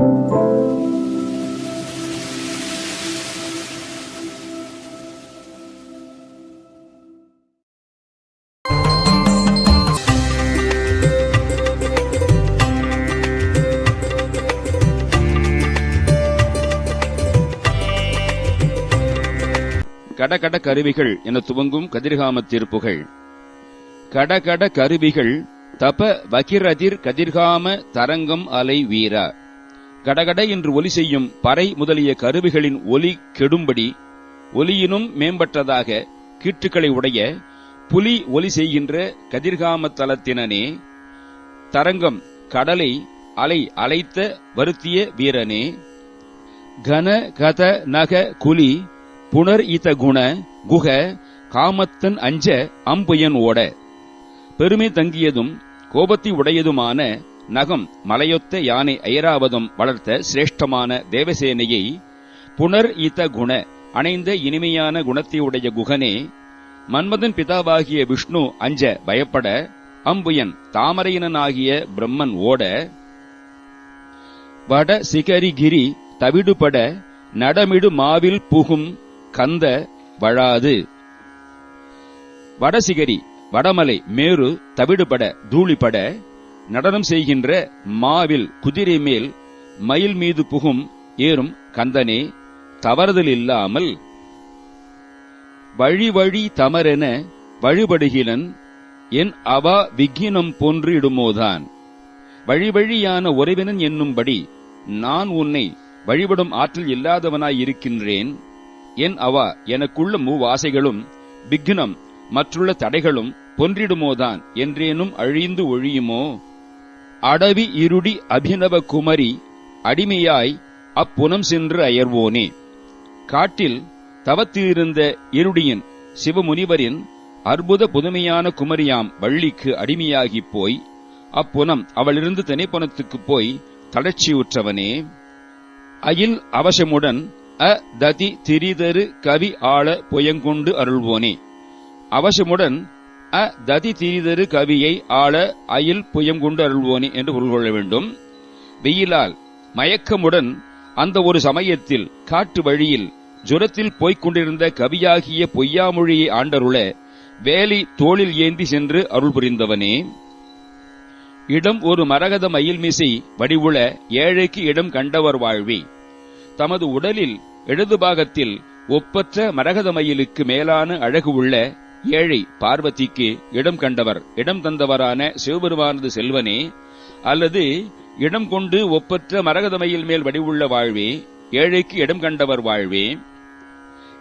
கடகட கருவிகள் என துவங்கும் கதிர்காம தீர்ப்புகள். கடகட கருவிகள் தப வகிரதிர் கதிர்காம தரங்கம் அலை வீரா. கடகட என்று ஒலி செய்யும் பறை முதலிய கருவிகளின் ஒலி கெடும்படி ஒலியினும் மேம்பட்டதாக கீற்றுக்களை உடைய புலி ஒலி செய்கின்ற கதிர்காம தலத்தினனே தரங்கம் கடலை அலை அலைத்த வருத்திய வீரனே கன கத நக குலி புனர் இத குண குக காமத்தன் அஞ்ச அம்புயன் ஓட. பெருமை தங்கியதும் கோபத்தை உடையதுமான நகம் மலையொத்த யானை ஐராவதம் வளர்த்த சிரேஷ்டமான தேவசேனையை புனர் இத குண அணைந்த இனிமையான குணத்தையுடைய குகனே மன்மதன் பிதாவாகிய விஷ்ணு அஞ்ச பயப்பட அம்புயன் தாமரையினனாகிய பிரம்மன் ஓட வட சிகரிகிரி தவிடுபட நடமிடு மாவில் புகும் கந்த வழாது. வடசிகரி வடமலை மேரு தவிடுபட தூளிபட நடனம் செய்கின்ற மாவில் குதிரை மேல் மயில் மீது புகும் ஏறும் கந்தனே தவறுதல் இல்லாமல் வழி வழி தமரென வழிபடுகிலன் என் அவா விக்கினம் போன்று இடுமோதான். வழி வழியான உறவினன் என்னும்படி நான் உன்னை வழிபடும் ஆற்றல் இல்லாதவனாய் இருக்கின்றேன். என் அவா எனக்குள்ள மூவாசைகளும் விக்னம் மற்றுள்ள தடைகளும் பொன்றிடுமோதான் என்றேனும் அழிந்து ஒழியுமோ? அடவி இருடி அபிநவ குமரி அடிமையாய் அப்புனம் சென்று அயர்வோனே. காட்டில் தவத்திலிருந்த இருடியின் சிவமுனிவரின் அற்புத புதுமையான குமரியாம் வள்ளிக்கு அடிமையாகிப் போய் அப்புனம் அவளிருந்து திணைப்புனத்துக்குப் போய் தளர்ச்சியுற்றவனே. அயில் அவசமுடன் அ ததி திரிதரு கவி ஆள புயங்கொண்டு அருள்வோனே. அவசமுடன் அ ததி திரிதரு கவியை ஆள அயில் புயம் கொண்டு அருள்வோனே என்று பொருள் கொள்ள வேண்டும். வெயிலால் மயக்கமுடன் அந்த ஒரு சமயத்தில் காட்டு வழியில் ஜுரத்தில் போய்க் கொண்டிருந்த கவியாகிய பொய்யாமொழியை ஆண்டருள வேலி தோளில் ஏந்தி சென்று அருள் புரிந்தவனே. இடம் ஒரு மரகத மயில் மிசை வடிவுள ஏழைக்கு இடம் கண்டவர் வாழ்வி. தமது உடலில் இடது பாகத்தில் ஒப்பற்ற மரகத மயிலுக்கு மேலான அழகு உள்ள ஏழை பார்வதிக்கு இடம் கண்டவர் இடம் தந்தவரான சிவபெருமானது செல்வனே அல்லது இடம் கொண்டு ஒப்பற்ற மரகதமையில் மேல் வடிவுள்ள வாழ்வே ஏழைக்கு இடம் கண்டவர் வாழ்வே.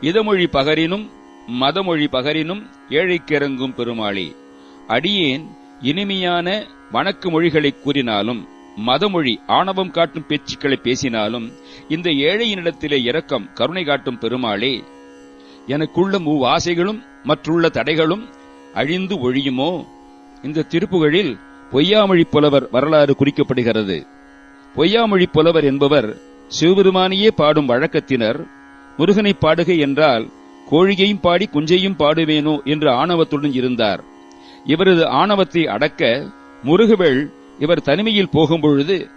இதமொழி பகரினும் மதமொழி பகரினும் ஏழைக்கு இறங்கும் பெருமாளே அடியேன் இனிமையான வணக்க மொழிகளை கூறினாலும் மதமொழி ஆணவம் காட்டும் பேச்சுக்களை பேசினாலும் இந்த ஏழையினிடத்திலே இரக்கம் கருணை காட்டும் பெருமாளே. எனக்குள்ள மூவாசைகளும் மற்றுள்ள தடைகளும் அழிந்து ஒழியுமோ? இந்த திருப்புகழில் பொய்யாமொழி புலவர் வரலாறு குறிக்கப்படுகிறது. பொய்யாமொழி புலவர் என்பவர் சிவபெருமானையே பாடும் வழக்கத்தினர். முருகனை பாடுகை என்றால் கோழியையும் பாடி குஞ்சையும் பாடுவேனோ என்று ஆணவத்துடன் இருந்தார். இவரது ஆணவத்தை அடக்க முருகவேள் இவர் தனிமையில் போகும்பொழுது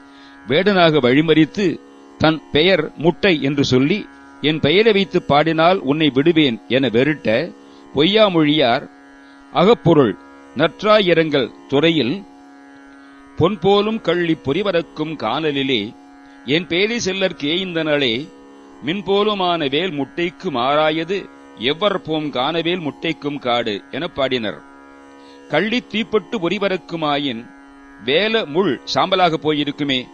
வேடனாக வழிமறித்து தன் பெயர் முட்டை என்று சொல்லி என் பெயரை வைத்து பாடினால் உன்னை விடுவேன் என வெருட்ட பொய்யாமொழியார் அகப்பொருள் நற்றாயிரங்கள் துறையில் பொன்போலும் கள்ளி பொறிவரக்கும் காணலிலே என் பேரை இந்த நாளே மின்போலுமான வேல் முட்டைக்கு மாறாயது எவ்வரப்போம் காணவேல் முட்டைக்கும் காடு என பாடினர். கள்ளி தீப்பட்டு பொறிவரக்குமாயின் வேல முள் சாம்பலாக போயிருக்குமே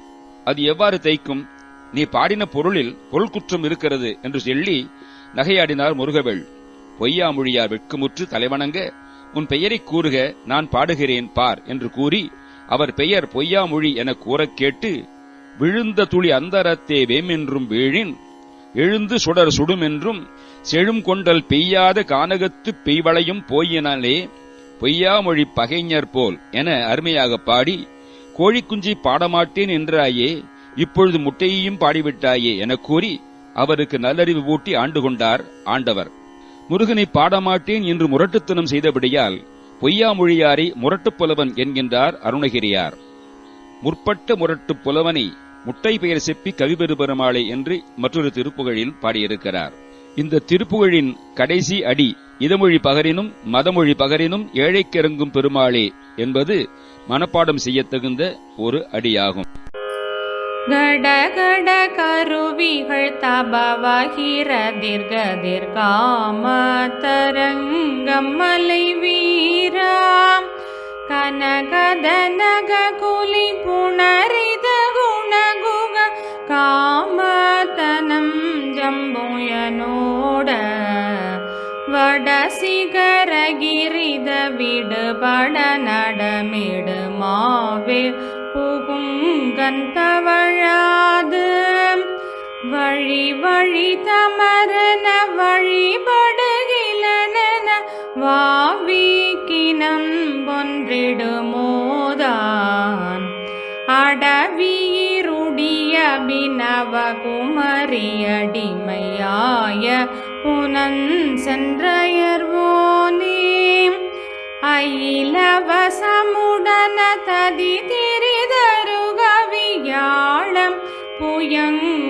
அது எவ்வாறு தைக்கும்? நீ பாடின பொருளில் பொருள் குற்றம் இருக்கிறது என்று சொல்லி நகையாடினார் முருகவேள். பொய்யாமொழியார் வெட்கமுற்று தலைவணங்க உன் பெயரைக் கூறுக நான் பாடுகிறேன் பார் என்று கூறி அவர் பெயர் பொய்யாமொழி என கூறக் கேட்டு விழுந்த துளி அந்தரத்தே வேமென்றும் வீழின் எழுந்து சுடர் சுடுமென்றும் செழும் கொண்டல் பெய்யாத கானகத்து பெய்வளையும் போயினாலே பொய்யாமொழி பகைஞர் போல் என அருமையாக பாடி கோழிக்குஞ்சி பாடமாட்டேன் என்றாயே இப்பொழுது முட்டையையும் பாடிவிட்டாயே என கூறி அவருக்கு நல்லறிவு ஊட்டி ஆண்டு கொண்டார் ஆண்டவர். முருகனை பாடமாட்டேன் என்று முரட்டுத்தனம் செய்தபடியால் பொய்யாமொழியாரை முரட்டுப் புலவன் என்கின்றார் அருணகிரியார். முற்பட்ட முரட்டுப் புலவனை முட்டை பெயர் செப்பி கவிபெரு பெருமாளை என்று மற்றொரு திருப்புகழில் பாடியிருக்கிறார். இந்த திருப்புகழின் கடைசி அடி இதமொழி பகரினும் மதமொழி பகரினும் ஏழைக்கிறங்கும் பெருமாளே என்பது மனப்பாடம் செய்யத்தகுந்த ஒரு அடியாகும். கடகட கருவிகள் தபவகிர தீர்க தீர்காம மலை வீராம். கனகதனக குலி புணரித குணகுக காமதனம் ஜம்புயனோட. வடசிகரகிரித விடுபட நடமிடு மாவே தவழாது வழி வழி தமரன வழிபடுகிலன வாவிக்கினம் பொன்றிடுமோதான் அடவீருடைய பினவ குமரியடிமையாய புனன் சென்றயர்வோனே. அயிலவர்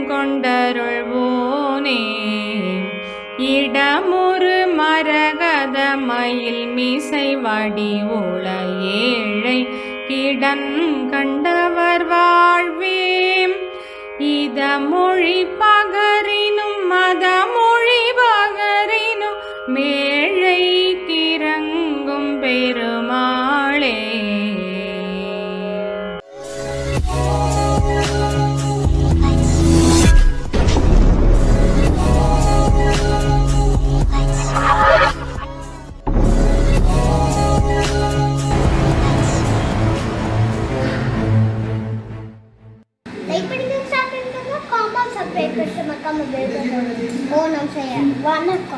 கொண்டருள்வோனே. இடமுறு மரகத மயில் மீசை வடி உள ஏழை கிடன் கண்டவர் வாழ்வேம் இத மொழி ಕಾಮನ್ ಸಬ್ಜೆಕ್ಟ್ ಓ ನಮ್ಮ ಸಯ ಒನ್ ಅಕ್ಕ